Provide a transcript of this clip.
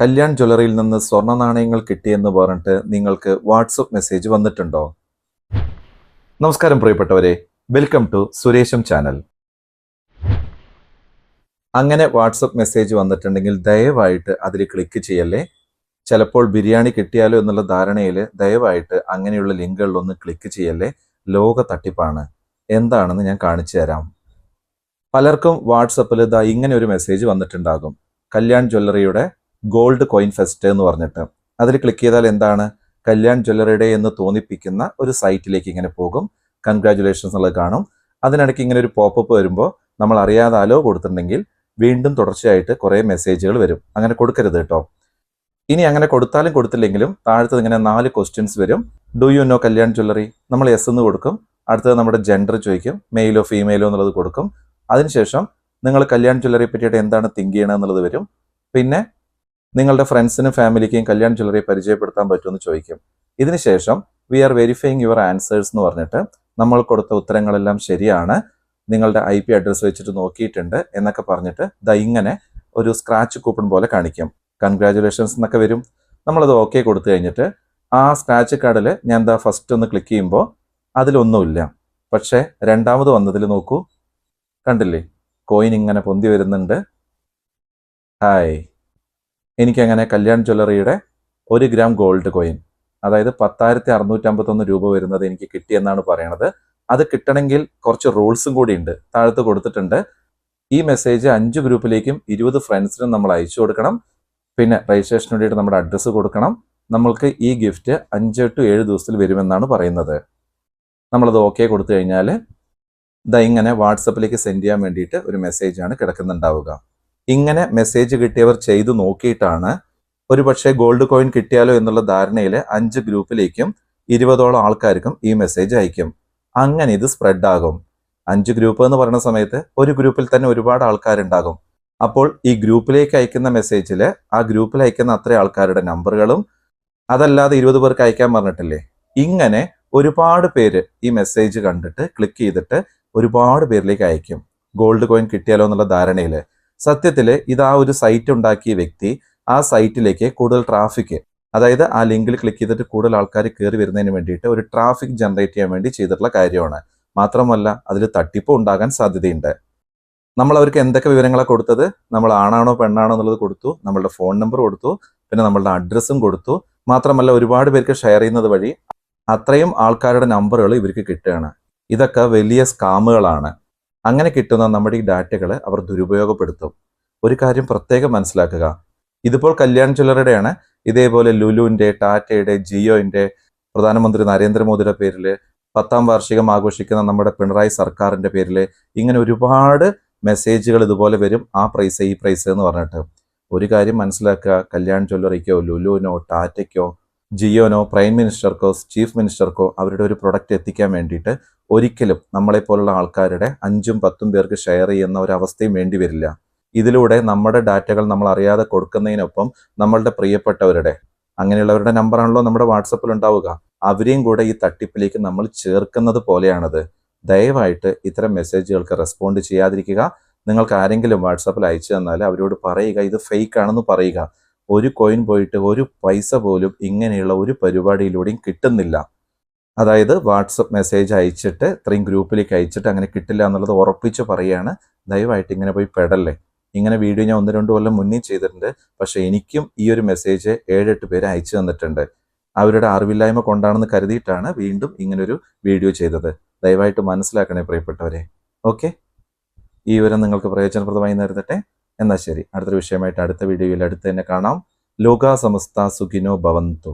കല്യാൺ ജ്വല്ലറിയിൽ നിന്ന് സ്വർണ നാണയങ്ങൾ കിട്ടിയെന്ന് പറഞ്ഞിട്ട് നിങ്ങൾക്ക് വാട്സപ്പ് മെസ്സേജ് വന്നിട്ടുണ്ടോ? നമസ്കാരം പ്രിയപ്പെട്ടവരെ വെൽക്കം ടു സുരേഷം ചാനൽ. അങ്ങനെ വാട്സപ്പ് മെസ്സേജ് വന്നിട്ടുണ്ടെങ്കിൽ ദയവായിട്ട് അതിൽ ക്ലിക്ക് ചെയ്യല്ലേ? ചിലപ്പോൾ ബിരിയാണി കിട്ടിയാലോ എന്നുള്ള ധാരണയിൽ ദയവായിട്ട് അങ്ങനെയുള്ള ലിങ്കുകളിലൊന്ന് ക്ലിക്ക് ചെയ്യല്ലേ? ലോക തട്ടിപ്പാണ്. എന്താണെന്ന് ഞാൻ കാണിച്ചു തരാം. പലർക്കും വാട്സപ്പിൽ ഇതാ ഇങ്ങനെ ഒരു മെസ്സേജ് വന്നിട്ടുണ്ടാകും. കല്യാൺ ജ്വല്ലറിയുടെ ഗോൾഡ് കോയിൻ ഫെസ്റ്റ് എന്ന് പറഞ്ഞിട്ട് അതിൽ ക്ലിക്ക് ചെയ്താൽ എന്താണ്? കല്യാൺ ജ്വല്ലറിയുടെ എന്ന് തോന്നിപ്പിക്കുന്ന ഒരു സൈറ്റിലേക്ക് ഇങ്ങനെ പോകും. കൺഗ്രാറ്റുലേഷൻസ് എന്നുള്ളത് കാണും. അതിനിടയ്ക്ക് ഇങ്ങനെ ഒരു പോപ്പപ്പ് വരുമ്പോൾ നമ്മൾ അറിയാതെ അലോ കൊടുത്തിട്ടുണ്ടെങ്കിൽ വീണ്ടും തുടർച്ചയായിട്ട് കുറേ മെസ്സേജുകൾ വരും. അങ്ങനെ കൊടുക്കരുത് കേട്ടോ. ഇനി അങ്ങനെ കൊടുത്താലും കൊടുത്തില്ലെങ്കിലും താഴത്തത് ഇങ്ങനെ നാല് ക്വസ്റ്റ്യൻസ് വരും. Do you know Kalyan jewellery? നമ്മൾ എസ് എന്ന് കൊടുക്കും. അടുത്തത് നമ്മുടെ ജെൻഡർ ചോദിക്കും. മെയിലോ ഫീമെയിലോ എന്നുള്ളത് കൊടുക്കും. അതിനുശേഷം നിങ്ങൾ കല്യാൺ ജ്വല്ലറിയെ പറ്റിയിട്ട് എന്താണ് തിങ്ക് ചെയ്യണമെന്നുള്ളത് വരും. പിന്നെ നിങ്ങളുടെ ഫ്രണ്ട്സിനും ഫാമിലിക്കും കല്യാൺ ജ്വല്ലറി പരിചയപ്പെടുത്താൻ പറ്റുമെന്ന് ചോദിക്കും. ഇതിനുശേഷം we are verifying your answers എന്ന് പറഞ്ഞിട്ട് നമ്മൾ കൊടുത്ത ഉത്തരങ്ങളെല്ലാം ശരിയാണ്. നിങ്ങളുടെ ഐ പി അഡ്രസ്സ് വെച്ചിട്ട് നോക്കിയിട്ടുണ്ട് എന്നൊക്കെ പറഞ്ഞിട്ട് ദാ ഇങ്ങനെ ഒരു സ്ക്രാച്ച് കൂപ്പൺ പോലെ കാണിക്കും. കൺഗ്രാചുലേഷൻസ് എന്നൊക്കെ വരും. നമ്മളത് ഓക്കെ കൊടുത്തു കഴിഞ്ഞിട്ട് ആ സ്ക്രാച്ച് കാർഡിൽ ഞാൻ എന്താ ഫസ്റ്റ് ഒന്ന് ക്ലിക്ക് ചെയ്യുമ്പോൾ അതിലൊന്നുമില്ല. പക്ഷേ രണ്ടാമത് വന്നതിൽ നോക്കൂ. കണ്ടില്ലേ? കോയിൻ ഇങ്ങനെ പൊന്തി വരുന്നുണ്ട്. ഹായ് എനിക്കങ്ങനെ കല്യാൺ ജ്വല്ലറിയുടെ ഒരു ഗ്രാം ഗോൾഡ് കോയിൻ അതായത് പത്തായിരത്തി അറുന്നൂറ്റമ്പത്തൊന്ന് രൂപ വരുന്നത് എനിക്ക് കിട്ടിയെന്നാണ് പറയണത്. അത് കിട്ടണമെങ്കിൽ കുറച്ച് റൂൾസും കൂടി ഉണ്ട്. താഴത്ത് കൊടുത്തിട്ടുണ്ട്. ഈ മെസ്സേജ് അഞ്ച് ഗ്രൂപ്പിലേക്കും ഇരുപത് ഫ്രണ്ട്സിനും നമ്മൾ അയച്ചു കൊടുക്കണം. പിന്നെ രജിസ്ട്രേഷന് വേണ്ടിയിട്ട് നമ്മുടെ അഡ്രസ്സ് കൊടുക്കണം. നമ്മൾക്ക് ഈ ഗിഫ്റ്റ് അഞ്ച് ടു ഏഴ് ദിവസത്തിൽ വരുമെന്നാണ് പറയുന്നത്. നമ്മളത് ഓക്കെ കൊടുത്തു കഴിഞ്ഞാൽ ഇതാ ഇങ്ങനെ വാട്സപ്പിലേക്ക് സെൻഡ് ചെയ്യാൻ വേണ്ടിയിട്ട് ഒരു മെസ്സേജാണ് കിടക്കുന്നുണ്ടാവുക. ഇങ്ങനെ മെസ്സേജ് കിട്ടിയവർ ചെയ്തു നോക്കിയിട്ടാണ് ഒരു പക്ഷേ ഗോൾഡ് കോയിൻ കിട്ടിയാലോ എന്നുള്ള ധാരണയിൽ അഞ്ച് ഗ്രൂപ്പിലേക്കും ഇരുപതോളം ആൾക്കാർക്കും ഈ മെസ്സേജ് അയക്കും. അങ്ങനെ ഇത് സ്പ്രെഡ് ആകും. അഞ്ച് ഗ്രൂപ്പ് എന്ന് പറയുന്ന സമയത്ത് ഒരു ഗ്രൂപ്പിൽ തന്നെ ഒരുപാട് ആൾക്കാരുണ്ടാകും. അപ്പോൾ ഈ ഗ്രൂപ്പിലേക്ക് അയക്കുന്ന മെസ്സേജിൽ ആ ഗ്രൂപ്പിൽ അയക്കുന്ന അത്ര ആൾക്കാരുടെ നമ്പറുകളും അതല്ലാതെ ഇരുപത് പേർക്ക് അയക്കാൻ പറഞ്ഞിട്ടില്ലേ? ഇങ്ങനെ ഒരുപാട് പേര് ഈ മെസ്സേജ് കണ്ടിട്ട് ക്ലിക്ക് ചെയ്തിട്ട് ഒരുപാട് പേരിലേക്ക് അയക്കും. ഗോൾഡ് കോയിൻ കിട്ടിയാലോ എന്നുള്ള ധാരണയിൽ സത്യത്തിൽ ഇത് ആ ഒരു സൈറ്റ് ഉണ്ടാക്കിയ വ്യക്തി ആ സൈറ്റിലേക്ക് കൂടുതൽ ട്രാഫിക് അതായത് ആ ലിങ്കിൽ ക്ലിക്ക് ചെയ്തിട്ട് കൂടുതൽ ആൾക്കാർ കയറി വരുന്നതിന് വേണ്ടിയിട്ട് ഒരു ട്രാഫിക് ജനറേറ്റ് ചെയ്യാൻ വേണ്ടി ചെയ്തിട്ടുള്ള കാര്യമാണ്. മാത്രമല്ല അതിൽ തട്ടിപ്പ് ഉണ്ടാകാൻ സാധ്യതയുണ്ട്. നമ്മൾ അവർക്ക് എന്തൊക്കെ വിവരങ്ങളാണ് കൊടുത്തത്? നമ്മൾ ആണാണോ പെണ്ണാണോ എന്നുള്ളത് കൊടുത്തു നമ്മളുടെ ഫോൺ നമ്പർ കൊടുത്തു പിന്നെ നമ്മളുടെ അഡ്രസ്സും കൊടുത്തു. മാത്രമല്ല ഒരുപാട് പേർക്ക് ഷെയർ ചെയ്യുന്നത് വഴി അത്രയും ആൾക്കാരുടെ നമ്പറുകൾ ഇവർക്ക് കിട്ടുകയാണ്. ഇതൊക്കെ വലിയ സ്കാമുകളാണ് അങ്ങനെ കിട്ടുന്ന നമ്മുടെ ഈ ഡാറ്റകളെ അവർ ദുരുപയോഗപ്പെടുത്തും. ഒരു കാര്യം പ്രത്യേകം മനസ്സിലാക്കുക. ഇതിപ്പോൾ കല്യാൺ ജ്വല്ലറിയുടെയാണ്. ഇതേപോലെ ലുലുവിന്റെ ടാറ്റയുടെ ജിയോയിന്റെ പ്രധാനമന്ത്രി നരേന്ദ്രമോദിയുടെ പേരിൽ പത്താം വാർഷികം ആഘോഷിക്കുന്ന നമ്മുടെ പിണറായി സർക്കാരിന്റെ പേരിൽ ഇങ്ങനെ ഒരുപാട് മെസ്സേജുകൾ ഇതുപോലെ വരും. ആ പ്രൈസ് ഈ പ്രൈസ് എന്ന് പറഞ്ഞിട്ട്. ഒരു കാര്യം മനസ്സിലാക്കുക. കല്യാൺ ജ്വല്ലറിക്കോ ലുലുവിനോ ടാറ്റയ്ക്കോ ജിയോനോ പ്രൈം മിനിസ്റ്റർക്കോ ചീഫ് മിനിസ്റ്റർക്കോ അവരുടെ ഒരു പ്രൊഡക്റ്റ് എത്തിക്കാൻ വേണ്ടിയിട്ട് ഒരിക്കലും നമ്മളെപ്പോലുള്ള ആൾക്കാരുടെ അഞ്ചും പത്തും പേർക്ക് ഷെയർ ചെയ്യുന്ന ഒരു അവസ്ഥയും വേണ്ടി വരില്ല. ഇതിലൂടെ നമ്മുടെ ഡാറ്റകൾ നമ്മൾ അറിയാതെ കൊടുക്കുന്നതിനൊപ്പം നമ്മളുടെ പ്രിയപ്പെട്ടവരുടെ അങ്ങനെയുള്ളവരുടെ നമ്പറാണല്ലോ നമ്മുടെ വാട്സപ്പിൽ ഉണ്ടാവുക. അവരെയും കൂടെ ഈ തട്ടിപ്പിലേക്ക് നമ്മൾ ചേർക്കുന്നത് പോലെയാണത്. ദയവായിട്ട് ഇത്തരം മെസ്സേജുകൾക്ക് റെസ്പോണ്ട് ചെയ്യാതിരിക്കുക. നിങ്ങൾക്ക് ആരെങ്കിലും വാട്സപ്പിൽ അയച്ചു തന്നാൽ അവരോട് പറയുക ഇത് ഫേക്ക് ആണെന്ന് പറയുക. ഒരു കോയിൻ പോയിട്ട് ഒരു പൈസ പോലും ഇങ്ങനെയുള്ള ഒരു പരിപാടിയിലൂടെയും കിട്ടുന്നില്ല. അതായത് വാട്സപ്പ് മെസ്സേജ് അയച്ചിട്ട് ഇത്രയും ഗ്രൂപ്പിലേക്ക് അയച്ചിട്ട് അങ്ങനെ കിട്ടില്ല എന്നുള്ളത് ഉറപ്പിച്ച് പറയുകയാണ്. ദയവായിട്ട് ഇങ്ങനെ പോയി പെടല്ലേ. ഇങ്ങനെ വീഡിയോ ഞാൻ ഒന്ന് രണ്ട് കൊല്ലം മുന്നേ ചെയ്തിട്ടുണ്ട്. പക്ഷേ എനിക്കും ഈ ഒരു മെസ്സേജ് ഏഴെട്ട് പേര് അയച്ചു തന്നിട്ടുണ്ട്. അവരുടെ അറിവില്ലായ്മ കൊണ്ടാണെന്ന് കരുതിയിട്ടാണ് വീണ്ടും ഇങ്ങനൊരു വീഡിയോ ചെയ്തത്. ദയവായിട്ട് മനസ്സിലാക്കണേ പ്രിയപ്പെട്ടവരെ. ഓക്കെ? ഈ വിവരം നിങ്ങൾക്ക് പ്രയോജനപ്രദമായി നേരിടട്ടെ. എന്നാൽ ശരി. അടുത്തൊരു വിഷയമായിട്ട് അടുത്ത വീഡിയോയിൽ അടുത്ത് തന്നെ കാണാം. ലോകാ സമസ്ത സുഖിനോ ഭവന്തു.